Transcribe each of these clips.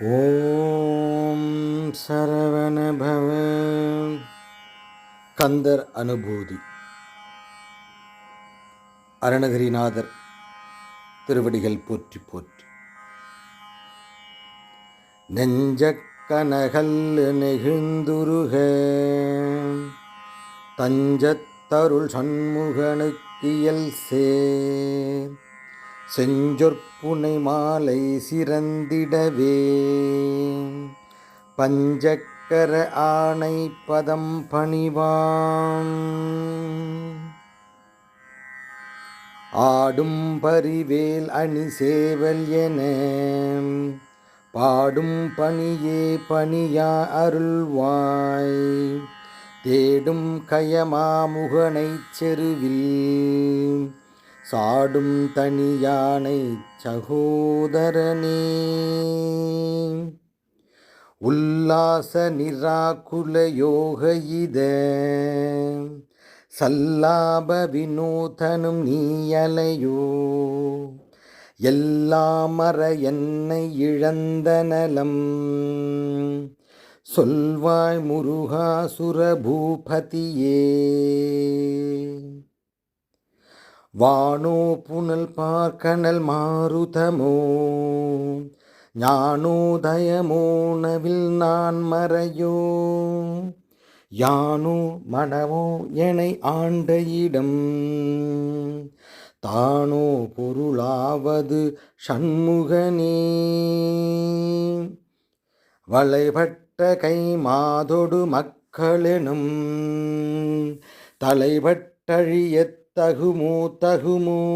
ஓம் சரவணபவ. கந்தர் அனுபூதி. அருணகிரிநாதர் திருவடிகள் போற்றி போற்றி. நெஞ்ச கனகல் நெகிழ்ந்துருக. தஞ்சத்தருள் சண்முகனுக்கியல் சேர் செஞ்சொற்புனை மாலை சிறந்திடவே. பஞ்சக்கர ஆணை பதம் பணிவாம். ஆடும் பரிவேல் அணி சேவல் என பாடும் பணியே பணியா அருள்வாய். தேடும் கயமாமுகனைச் செருவில் சாடும் தனியானை சகோதரனே. உல்லாச நிராகுல யோக இத சல்லாப வினோதனும் நீயலையோ. எல்லாமற என்னை இழந்த நலம் சொல்வாய் முருகாசுர பூபதியே வானோ புனல் பார்க்கனல் மாருதமோ ஞானோதயமோ நவில் நான் மறையோ. யானோ மனமோ எனை ஆண்ட இடம் தானோ பொருளாவது சண்முகனே. வளைபட்ட கை மாதொடு மக்களெனும் தலைபட்டழியத் தகுமோ தகுமோ.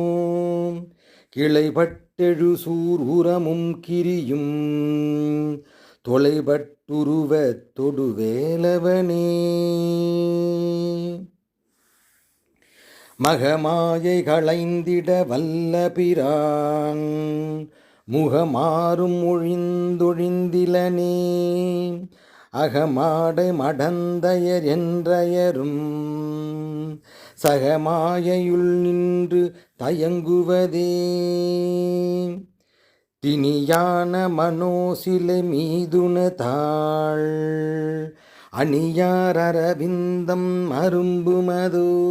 கிளைபட்டெழு சூர் உரமும் கிரியும். தொலைபட்டுருவ தொடுவேலவனே. மகமாயை களைந்திட வல்ல பிரான். முகமாறும் ஒழிந்தொழிந்திலனே. அகமாடை மடந்தையர் என்றயரும். சகமாயையுள் நின்று தயங்குவதே. திணியான மனோசிலை மீதுன தாள். அணியார் அரவிந்தம் அரும்புமதோ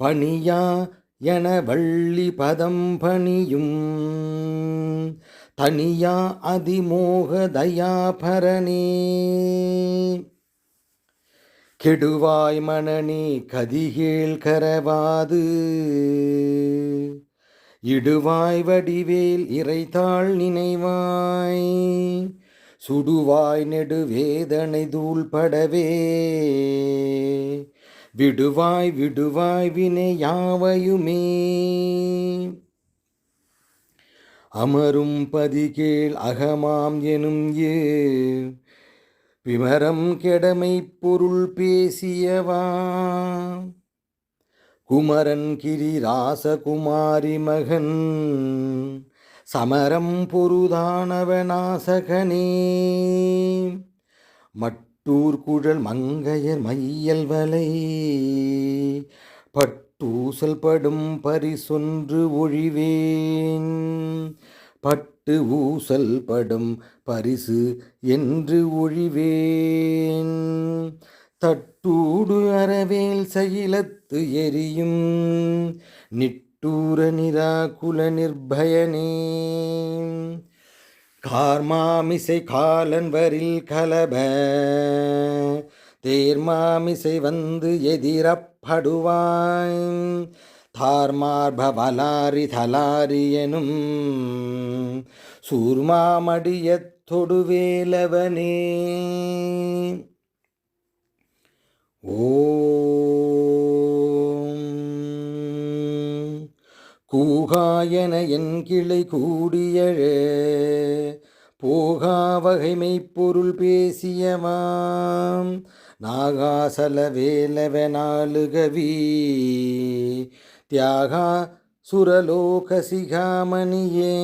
பணியா என வள்ளி பதம் பணியும். தனியா அதிமோக தயாபரணே. கெடுவாய் மணனி கதிகேள் கரவாது. இடுவாய் வடிவேல் இறைத்தாள் நினைவாய். சுடுவாய் நெடுவேதனை தூள்படவே. விடுவாய் விடுவாய் வினை யாவையுமே. அமரும் பதிகேள் அகமாம் எனும் ஏ விமரம் கெடமை பொருள் பேசியவா? குமரன் கிரி ராசகுமாரி மகன். சமரம் பொருதானவனாசகனே மட்டூர் குழல் மங்கையர் மையல் வலை பட்டூசல் படும் பரிசொன்று ஒழிவேன். பட்டு ஊசல் படும் பரிசு என்று ஒழிவேன். தட்டூடு அறவேல் சகிலத்து எரியும் நிட்டூர நிராகுல நிர்பயனே. கார்மாமிசை காலன் வரில் கலப தேர்மாமிசை வந்து எதிரப்படுவாய். தார்மார்பவலாரி தலாரி எனும் சூர்மாமடியத் தொடுவேலவனே ஓம் கூகாயன என் கிளை கூடியழ போகா வகைமை பொருள் பேசியவாம். நாகாசல வேலவனாலுகவி தியாகா சுரலோக சிகாமணியே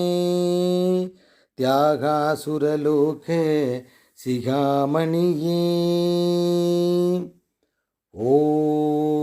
தியாகா சுரலோக சிகாமணியே. ஓம்